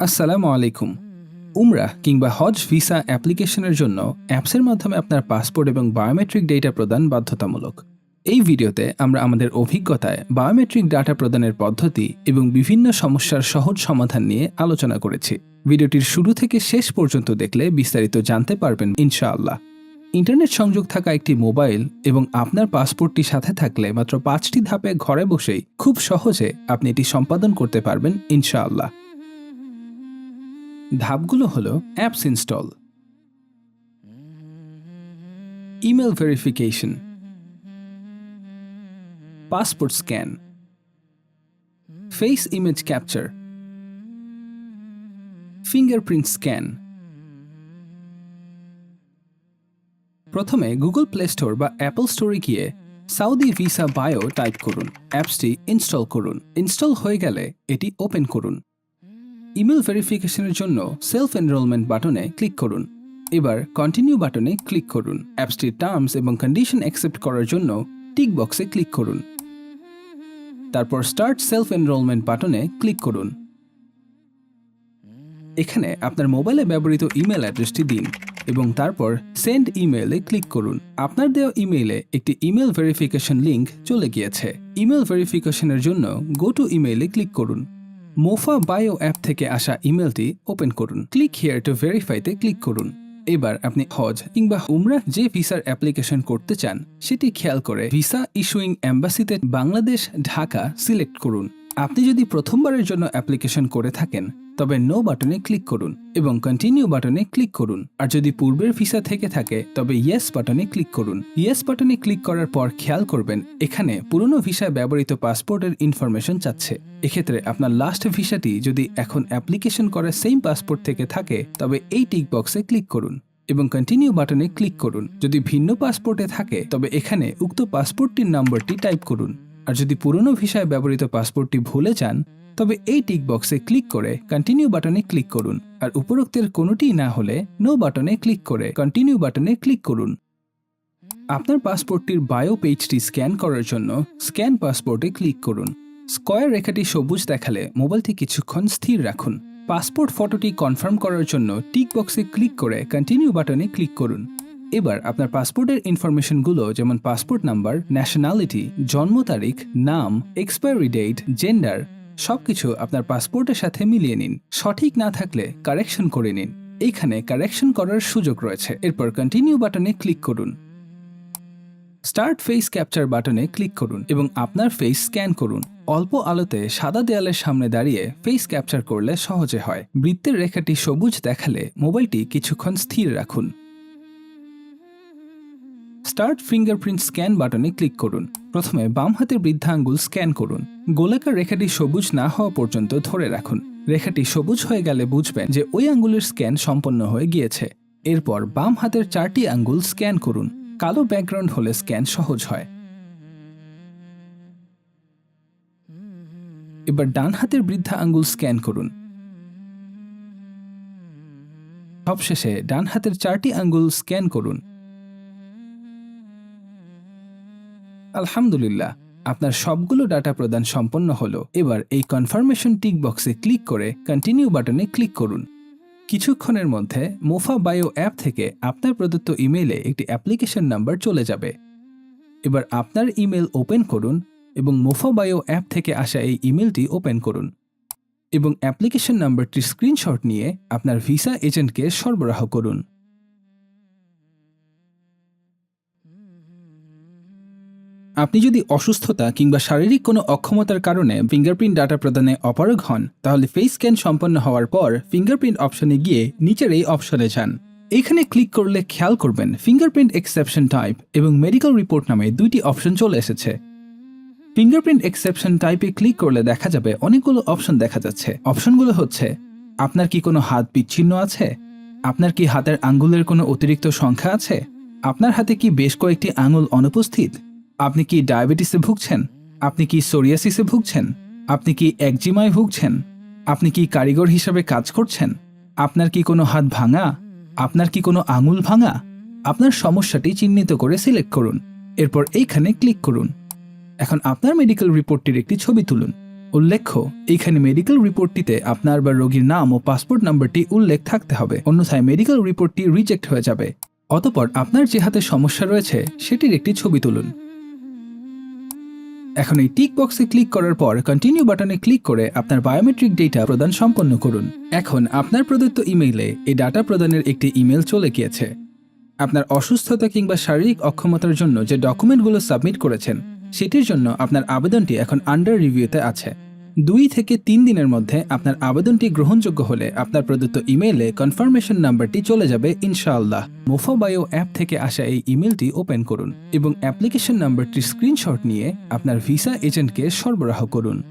আসসালামু আলাইকুম। উমরা কিংবা হজ ভিসা অ্যাপ্লিকেশনের জন্য অ্যাপসের মাধ্যমে আপনার পাসপোর্ট এবং বায়োমেট্রিক ডেটা প্রদান বাধ্যতামূলক। এই ভিডিওতে আমরা আমাদের অভিজ্ঞতায় বায়োমেট্রিক ডাটা প্রদানের পদ্ধতি এবং বিভিন্ন সমস্যার সহজ সমাধান নিয়ে আলোচনা করেছি। ভিডিওটির শুরু থেকে শেষ পর্যন্ত দেখলে বিস্তারিত জানতে পারবেন ইনশাআল্লাহ। ইন্টারনেট সংযোগ থাকা একটি মোবাইল এবং আপনার পাসপোর্টটি সাথে থাকলে মাত্র পাঁচটি ধাপে ঘরে বসেই খুব সহজে আপনি এটি সম্পাদন করতে পারবেন, ইনশাআল্লাহ। ধাপগুলো হলো apps install, email verification, passport scan, face image capture, fingerprint scan. প্রথমে গুগল প্লে স্টোর বা অ্যাপল স্টোরে গিয়ে সাউদি ভিসা বায়ো টাইপ করুন অ্যাপসটি ইনস্টল করুন। ইনস্টল হয়ে গেলে এটি ওপেন করুন। ইমেল ভেরিফিকেশনের জন্য সেলফ এনরোলমেন্ট বাটনে ক্লিক করুন। এবার কন্টিনিউ বাটনে ক্লিক করুন। অ্যাপসটির টার্মস এবং কন্ডিশন অ্যাকসেপ্ট করার জন্য টিক বক্সে ক্লিক করুন। তারপর স্টার্ট সেলফ এনরোলমেন্ট বাটনে ক্লিক করুন। এখানে আপনার মোবাইলে ব্যবহৃত ইমেল অ্যাড্রেসটি দিন। এবং তারপর সেন্ড ইমেলে ক্লিক করুন। আপনার দেওয়া ইমেইলে একটি ইমেল ভেরিফিকেশন লিংক চলে গিয়েছে। ইমেল ভেরিফিকেশনের জন্য গো টু ইমেইলে ক্লিক করুন। মোফা বায়ো অ্যাপ থেকে আসা ইমেলটি ওপেন করুন। ক্লিক হিয়ার টু ভেরিফাইতে ক্লিক করুন। এবার আপনি হজ কিংবা উমরা যে ভিসার অ্যাপ্লিকেশন করতে চান, সেটি খেয়াল করে ভিসা ইস্যুইং অ্যাম্বাসিতে বাংলাদেশ, ঢাকা সিলেক্ট করুন। আপনি যদি প্রথমবারের জন্য অ্যাপ্লিকেশন করে থাকেন তবে নো বাটনে ক্লিক করুন এবং কন্টিনিউ বাটনে ক্লিক করুন। আর যদি পূর্বের ভিসা থেকে থাকে, তবে ইয়েস বাটনে ক্লিক করুন। ইয়েস বাটনে ক্লিক করার পর খেয়াল করবেন, এখানে পুরনো ভিসায় ব্যবহৃত পাসপোর্টের ইনফরমেশন চাচ্ছে। এক্ষেত্রে আপনার লাস্ট ভিসাটি যদি এখন অ্যাপ্লিকেশন করা সেম পাসপোর্ট থেকে থাকে, তবে এই টিক বক্সে ক্লিক করুন এবং কন্টিনিউ বাটনে ক্লিক করুন। যদি ভিন্ন পাসপোর্টে থাকে, তবে এখানে উক্ত পাসপোর্টটির নম্বরটি টাইপ করুন। আর যদি পুরনো ভিসায় ব্যবহৃত পাসপোর্টটি ভুলে যান, তবে এই টিক বক্সে ক্লিক করে কন্টিনিউ বাটনে ক্লিক করুন। আর উপরোক্তের কোনোটি না হলে নো বাটনে ক্লিক করে কন্টিনিউ বাটনে ক্লিক করুন। আপনার পাসপোর্টটির বায়ো পেজটি স্ক্যান করার জন্য স্ক্যান পাসপোর্টে ক্লিক করুন। স্কয়ার রেখাটি সবুজ দেখালে মোবাইলটি কিছুক্ষণ স্থির রাখুন। পাসপোর্ট ফটোটি কনফার্ম করার জন্য টিক বক্সে ক্লিক করে কন্টিনিউ বাটনে ক্লিক করুন। এবার আপনার পাসপোর্টের ইনফরমেশনগুলো, যেমন পাসপোর্ট নাম্বার ন্যাশনালিটি জন্ম তারিখ, নাম এক্সপায়ারি ডেট জেন্ডার সবকিছু আপনার পাসপোর্টের সাথে মিলিয়ে নিন। সঠিক না থাকলে কারেকশন করে নিন। এইখানে কারেকশন করার সুযোগ রয়েছে। এরপর কন্টিনিউ বাটনে ক্লিক করুন। স্টার্ট ফেস ক্যাপচার বাটনে ক্লিক করুন এবং আপনার ফেস স্ক্যান করুন। অল্প আলোতে সাদা দেয়ালের সামনে দাঁড়িয়ে ফেস ক্যাপচার করলে সহজে হয়। বৃত্তের রেখাটি সবুজ দেখালে মোবাইলটি কিছুক্ষণ স্থির রাখুন। স্টার্ট ফিঙ্গারপ্রিন্ট স্ক্যান বাটনে ক্লিক করুন। প্রথমে বাম হাতের বৃদ্ধাঙ্গুল স্ক্যান করুন। গোলাকার রেখাটি সবুজ না হওয়া পর্যন্ত ধরে রাখুন। রেখাটি সবুজ হয়ে গেলে বুঝবেন যে ওই আঙ্গুলের স্ক্যান সম্পন্ন হয়ে গিয়েছে। এরপর বাম হাতের চারটি আঙ্গুল স্ক্যান করুন। কালো ব্যাকগ্রাউন্ড হলে স্ক্যান সহজ হয়। এবার ডান হাতের বৃদ্ধা আঙ্গুল স্ক্যান করুন। সবশেষে ডান হাতের চারটি আঙ্গুল স্ক্যান করুন। আলহামদুলিল্লাহ, আপনার সবগুলো ডাটা প্রদান সম্পন্ন হলো। এবার এই কনফার্মেশন টিক বক্সে ক্লিক করে কন্টিনিউ বাটনে ক্লিক করুন। কিছুক্ষণের মধ্যে মোফা বায়ো অ্যাপ থেকে আপনার প্রদত্ত ইমেইলে একটি অ্যাপ্লিকেশন নাম্বার চলে যাবে। এবার আপনার ইমেল ওপেন করুন এবং মোফা বায়ো অ্যাপ থেকে আসা এই ইমেলটি ওপেন করুন এবং অ্যাপ্লিকেশন নাম্বারটির স্ক্রিনশট নিয়ে আপনার ভিসা এজেন্টকে সরবরাহ করুন। আপনি যদি অসুস্থতা কিংবা শারীরিক কোনো অক্ষমতার কারণে ফিঙ্গারপ্রিন্ট ডাটা প্রদানে অপারগ হন, তাহলে ফেস স্ক্যান সম্পন্ন হওয়ার পর ফিঙ্গারপ্রিন্ট অপশনে গিয়ে নিচের এই অপশনে যান। এখানে ক্লিক করলে খেয়াল করবেন ফিঙ্গারপ্রিন্ট এক্সেপশন টাইপ এবং মেডিকেল রিপোর্ট নামে দুইটি অপশন চলে এসেছে। ফিঙ্গারপ্রিন্ট এক্সেপশন টাইপে ক্লিক করলে দেখা যাবে অনেকগুলো অপশন দেখা যাচ্ছে। অপশনগুলো হচ্ছে, আপনার কি কোনো হাত বিচ্ছিন্ন আছে? আপনার কি হাতের আঙ্গুলের কোনো অতিরিক্ত সংখ্যা আছে? আপনার হাতে কি বেশ কয়েকটি আঙুল অনুপস্থিত? আপনি কি ডায়াবেটিসে ভুগছেন? আপনি কি সোরিয়াসিসে ভুগছেন? আপনি কি একজিমায় ভুগছেন? আপনি কি কারিগর হিসাবে কাজ করছেন? আপনার কি কোনো হাত ভাঙা? আপনার কি কোনো আঙুল ভাঙা? আপনার সমস্যাটি চিহ্নিত করে সিলেক্ট করুন। এরপর এইখানে ক্লিক করুন। এখন আপনার মেডিকেল রিপোর্টটির একটি ছবি তুলুন। উল্লেখ্য, এইখানে মেডিকেল রিপোর্টটিতে আপনার বা রোগীর নাম ও পাসপোর্ট নাম্বারটি উল্লেখ থাকতে হবে। অন্যথায় মেডিকেল রিপোর্টটি রিজেক্ট হয়ে যাবে। অতপর আপনার যে হাতে সমস্যা রয়েছে, সেটির একটি ছবি তুলুন। এখন এই টিক বক্সে ক্লিক করার পর কন্টিনিউ বাটনে ক্লিক করে আপনার বায়োমেট্রিক ডেটা প্রদান সম্পন্ন করুন। এখন আপনার প্রদত্ত ইমেইলে এই ডাটা প্রদানের একটি ইমেল চলে গিয়েছে। আপনার অসুস্থতা কিংবা শারীরিক অক্ষমতার জন্য যে ডকুমেন্টগুলো সাবমিট করেছেন, সেটির জন্য আপনার আবেদনটি এখন আন্ডার রিভিউতে আছে। দুই থেকে তিন দিনের মধ্যে আপনার আবেদনটি গ্রহণযোগ্য হলে আপনার প্রদত্ত ইমেইলে কনফার্মেশন নাম্বারটি চলে যাবে ইনশাআল্লাহ। মোফোবায়ো অ্যাপ থেকে আসা এই ইমেলটি ওপেন করুন এবং অ্যাপ্লিকেশন নাম্বারটির স্ক্রিনশট নিয়ে আপনার ভিসা এজেন্টকে সরবরাহ করুন।